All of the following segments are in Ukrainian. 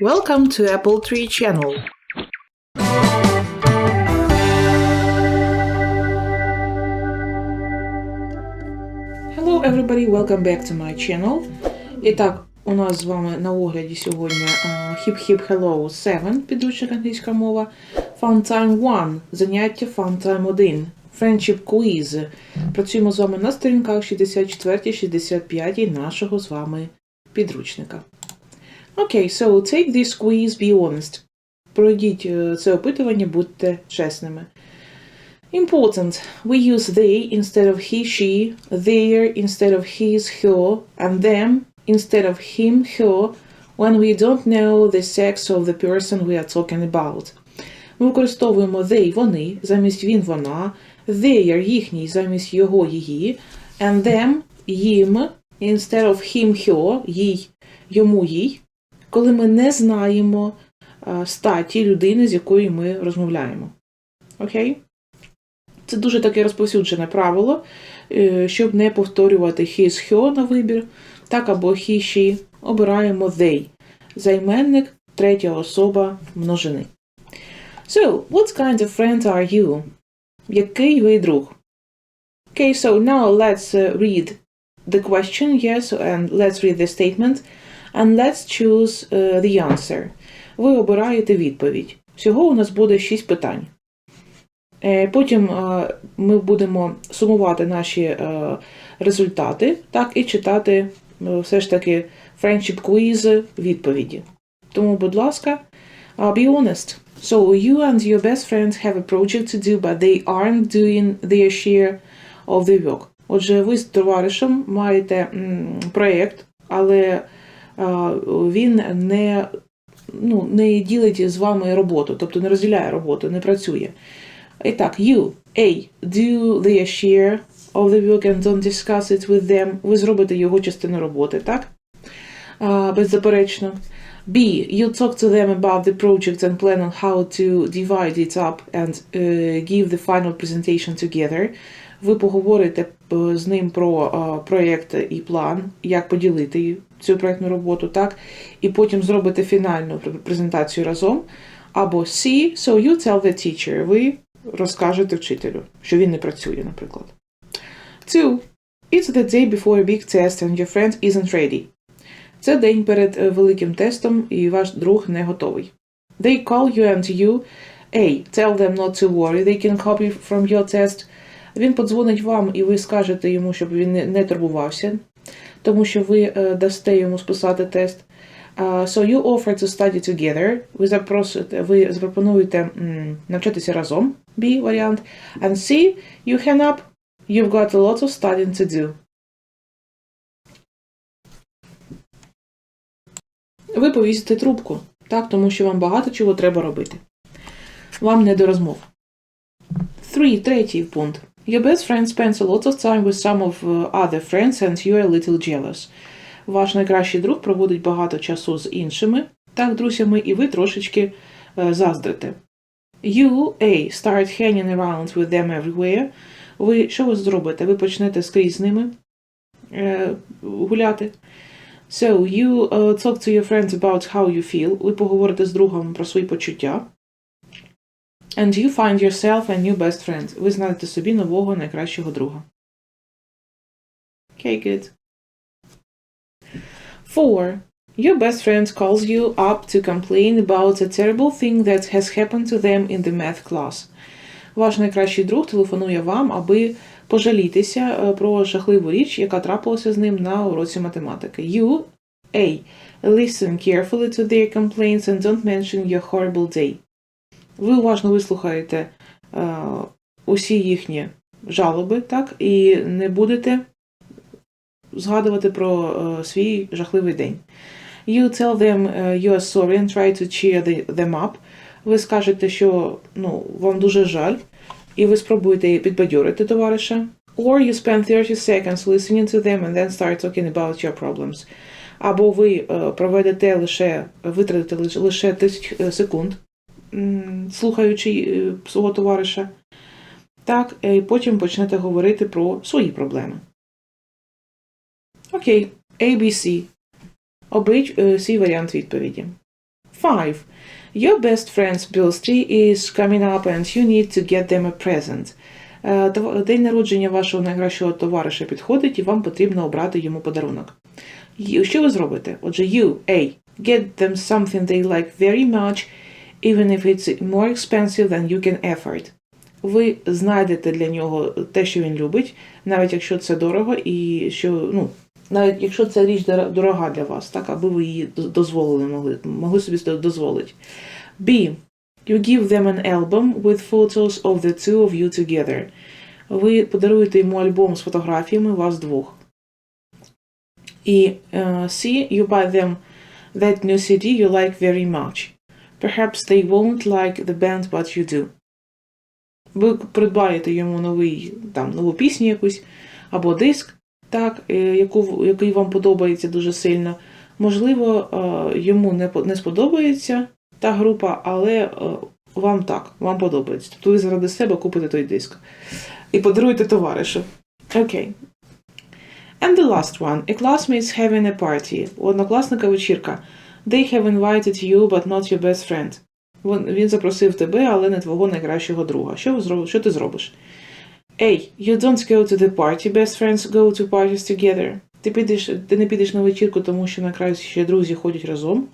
Welcome to Apple Tree Channel. Hello everybody, welcome back to my channel. І у нас з вами на огляді сьогодні е, Hip Hip Hello 7, підручник англійська мова, Fun Time 1, заняття Fun Time 1, Friendship Quiz. Працюємо з вами на сторінках 64-65 нашого з вами підручника. Окей, so take this quiz, be honest. Пройдіть е, це опитування, будьте чесними. Important. We use they instead of he, she, their instead of his, her, and them instead of him, her, when we don't know the sex of the person we are talking about. Ми використовуємо they, вони, замість він, вона, their, їхній, замість його, її, and them, їм, instead of him, her, їй, йому, їй, коли ми не знаємо статі людини, з якою ми розмовляємо. Окей? Це дуже таке розповсюджене правило, е, щоб не повторювати his, her на вибір, так або he, she, обираємо they. Займенник, третя особа множини. So, what kind of friend are you? Який ви друг? Okay, so now let's uh, read the question, yes, and let's read the statement, and let's choose uh, the answer. Ви обираєте відповідь. Всього у нас буде 6 питань. Е, Потім е, ми будемо сумувати наші е, результати, так, і читати е, все ж таки friendship quiz відповіді. Тому, будь ласка, be honest. So you and your best friend have a project to do, but they aren't doing their share of the work. Отже, ви з товаришем маєте проєкт, але е, він не, ну, не ділить з вами роботу, тобто не розділяє роботу, не працює. І так, you, A, do their share of the work and don't discuss it with them. Ви зробите його частину роботи, так? А, беззаперечно. B, you talk to them about the project and plan on how to divide it up and uh, give the final presentation together. Ви поговорите е, з ним про е, проєкт і план, як поділити цю проєктну роботу, так? І потім зробите фінальну презентацію разом. Або C, so you tell the teacher. Ви розкажете вчителю, що він не працює, наприклад. Two. It's the day before a big test and your friend isn't ready. Це день перед е, великим тестом, і ваш друг не готовий. They call you and you A. Tell them not to worry, they can copy from your test. Він подзвонить вам, і ви скажете йому, щоб він не- не турбувався, тому що ви е, дасте йому списати тест. So you offer to study together. Ви запросите, ви запропонуєте навчатися разом. B варіант. And C, you hang up. You've got a lot of studying to do. Ви повісите трубку, так, тому що вам багато чого треба робити. Вам не до розмов. Three, третій пункт. Your best friend spends a lot of time with some of uh, other friends and you are a little jealous. Ваш найкращий друг проводить багато часу з іншими, так, друзями, і ви трошечки е, заздрите. You, A, start hanging around with them everywhere. Ви що ви зробите? Ви почнете скрізь з ними е, гуляти. So, you uh, talk to your friends about how you feel. Ви поговорите з другом про свої почуття. And you find yourself a new best friend. Ви знайдете собі нового найкращого друга. Okay, good. Four. Your best friend calls you up to complain about a terrible thing that has happened to them in the math class. Ваш найкращий друг телефонує вам, аби пожалітися е, про жахливу річ, яка трапилася з ним на уроці математики. You, A. Listen carefully to their complaints and don't mention your horrible day. Ви уважно вислухаєте е, усі їхні жалоби, так, і не будете згадувати про е, свій жахливий день. You tell them uh, you are sorry and try to cheer them up. Ви скажете, що ну, вам дуже жаль, і ви спробуєте підбадьорити товариша. Or you spend 30 seconds listening to them and then start talking about your problems. Або ви е, проведете лише, витратите лише, лише 30 секунд, слухаючи е, свого товариша. Так, е, і потім почнете говорити про свої проблеми. Окей, ABC. Оберіть е, свій варіант відповіді. 5. Your best friend's birthday is coming up and you need to get them a present. День народження вашого найкращого товариша підходить і вам потрібно обрати йому подарунок. Що ви зробите? Отже, you, A. Get them something they like very much, even if it's more expensive than you can afford. Ви знайдете для нього те, що він любить, навіть якщо це дорого, і що, ну, навіть якщо це річ дорога для вас, так, аби ви її дозволили могли, могли собі дозволити. B. You give them an album with photos of the two of you together. Ви подаруєте йому альбом з фотографіями вас двох. І е, C. You buy them that new CD you like very much. Perhaps they won't like the band, but you do. Ви придбаєте йому новий, там, нову пісню якусь або диск, так, е, яку, який вам подобається дуже сильно. Можливо, е, йому не, сподобається та група, але е, вам так, вам подобається. Тобто ви заради себе купите той диск і подаруєте товаришу. Окей. And the last one. A classmate's having a party. У однокласника вечірка. They have invited you, but not your best friend. Він, запросив тебе, але не твого найкращого друга. Що, що ти зробиш? A. You don't go to the party. Best friends go to parties together. Ти, підеш, ти не підеш на вечірку, тому що найкращі друзі ходять разом.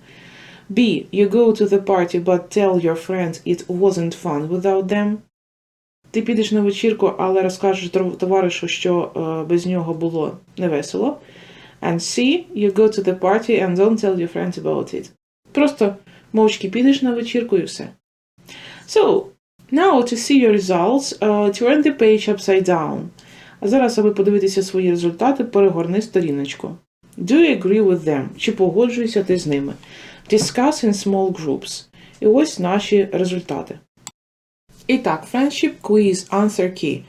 B. You go to the party, but tell your friends it wasn't fun without them. Ти підеш на вечірку, але розкажеш товаришу, що е, без нього було невесело. And C. You go to the party and don't tell your friends about it. Просто мовчки підеш на вечірку і все. So, now to see your results, uh, turn the page upside down. А зараз, аби подивитися свої результати, перегорни сторіночку. Do you agree with them? Чи погоджуєшся ти з ними? Discuss in small groups. І ось наші результати. І так, friendship quiz answer key.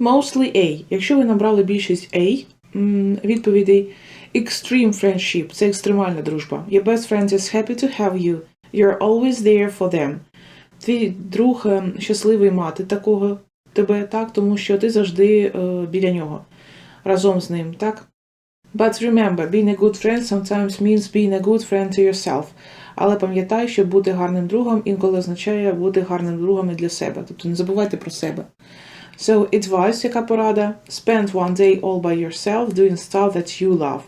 Mostly A. Якщо ви набрали більшість A відповідей, extreme friendship це екстремальна дружба. Your best friend is happy to have you. You're always there for them. Твій друг е, щасливий мати такого тебе, так, тому що ти завжди е, біля нього, разом з ним, так? But remember, being a good friend sometimes means being a good friend to yourself. Але пам'ятай, що бути гарним другом інколи означає бути гарним другом і для себе. Тобто не забувайте про себе. So, advice, яка порада? Spend one day all by yourself doing stuff that you love.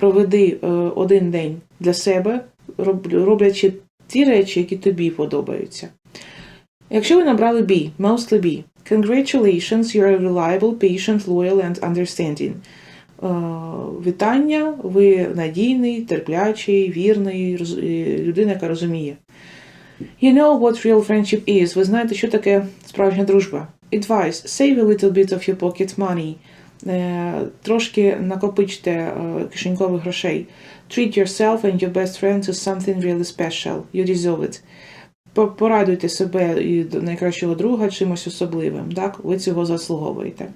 Проведи е, один день для себе, роб- роблячи ті речі, які тобі подобаються. Якщо ви набрали B, mostly B, congratulations, you're a reliable, patient, loyal and understanding. Е, Вітання, ви надійний, терплячий, вірний, е, людина, яка розуміє. You know what real friendship is. Ви знаєте, що таке справжня дружба. Advice. Save a little bit of your pocket money. Е, Трошки накопичте е, кишенькових грошей. Treat yourself and your best friend to something really special. You deserve it. Порадуйте себе і найкращого друга чимось особливим. Так? Ви цього заслуговуєте.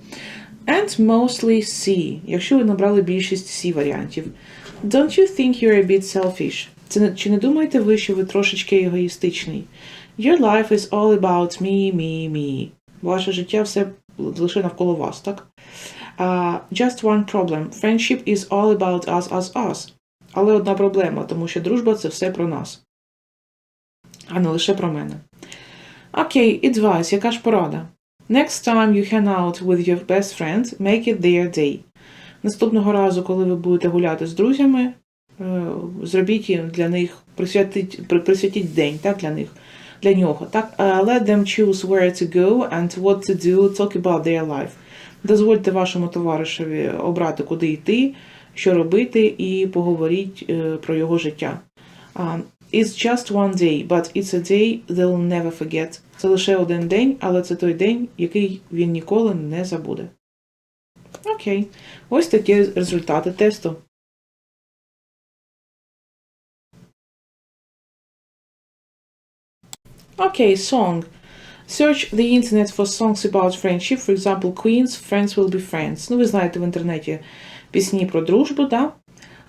And mostly C, якщо ви набрали більшість C варіантів. Don't you think you're a bit selfish? Це не, чи не думаєте ви, що ви трошечки егоїстичний? Your life is all about me, me, me. Ваше життя все лише навколо вас, так? Uh, just one problem. Friendship is all about us, us, us. Але одна проблема, тому що дружба це все про нас, а не лише про мене. Окей, advice, яка ж порада? Next time you hang out with your best friend, make it their day. Наступного разу, коли ви будете гуляти з друзями, е, зробіть їм для них, присвятіть, при- присвятіть день так, для них, для нього. Так? Е, Let them choose where to go and what to do, talk about their life. Дозвольте вашому товаришеві обрати, куди йти, що робити, і поговоріть е, про його життя. It's just one day, but it's a day they'll never forget. Це лише один день, але це той день, який він ніколи не забуде. Окей. Ось такі результати тесту. Okay, song. Search the internet for songs about friendship. For example, Queen's Friends Will Be Friends. Ну, ви знаєте в інтернеті пісні про дружбу, да?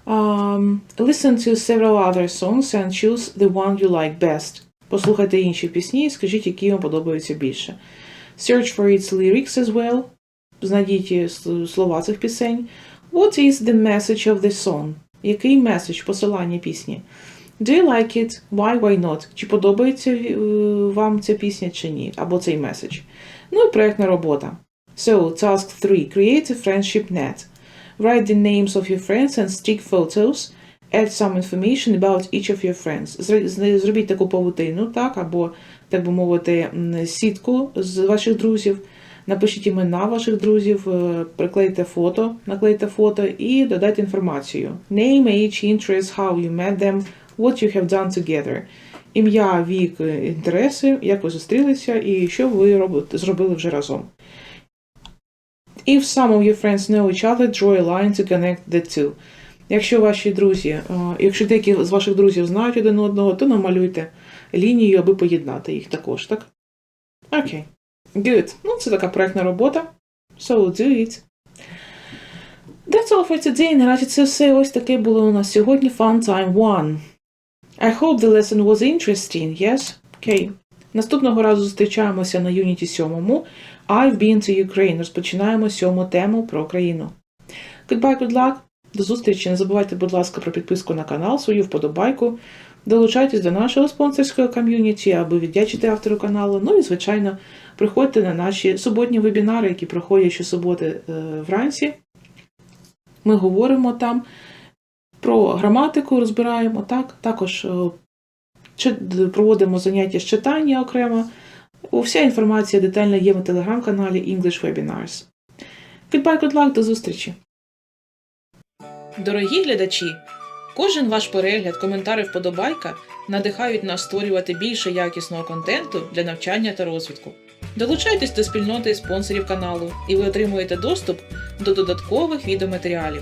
Um, listen to several other songs and choose the one you like best. Послухайте інші пісні і скажіть, які вам подобаються більше. Search for its lyrics as well. Знайдіть слова цих пісень. What is the message of the song? Який меседж, посилання пісні? Do you like it? Why, why not? Чи подобається е, вам ця пісня чи ні? Або цей меседж. Ну і проєктна робота. So, task 3. Create a friendship net. Write the names of your friends and stick photos. Add some information about each of your friends. Зробіть таку павутину, так, або, так би мовити, сітку з ваших друзів. Напишіть імена ваших друзів, е, приклейте фото, наклейте фото і додайте інформацію. Name, age, interest, how you met them, what you have done together. Ім'я, вік, е, інтереси, як ви зустрілися і що ви робите, зробили вже разом. If some of your friends know each other, draw a line to connect the two. Якщо ваші друзі, е, якщо деякі з ваших друзів знають один одного, то намалюйте лінію, аби поєднати їх також, так? Окей. Good. Ну, це така проектна робота. So do it. That's all for today. Наразі це все ось таке було у нас сьогодні. Fun Time 1. I hope the lesson was interesting, yes? Okay. Наступного разу зустрічаємося на юніті 7. I've been to Ukraine. Розпочинаємо сьому тему про Україну. Goodbye, good luck. До зустрічі. Не забувайте, будь ласка, про підписку на канал, свою вподобайку. Долучайтесь до нашого спонсорського ком'юніті, аби віддячити автору каналу. Ну і, звичайно, приходьте на наші суботні вебінари, які проходять щосуботи е, вранці. Ми говоримо там про граматику, розбираємо так. Також е, проводимо заняття з читання окремо. Вся інформація детальна є в телеграм-каналі English Webinars. Goodbye, good luck, до зустрічі! Дорогі глядачі! Кожен ваш перегляд, коментар і вподобайка надихають нас створювати більше якісного контенту для навчання та розвитку. Долучайтесь до спільноти спонсорів каналу, і ви отримуєте доступ до додаткових відеоматеріалів.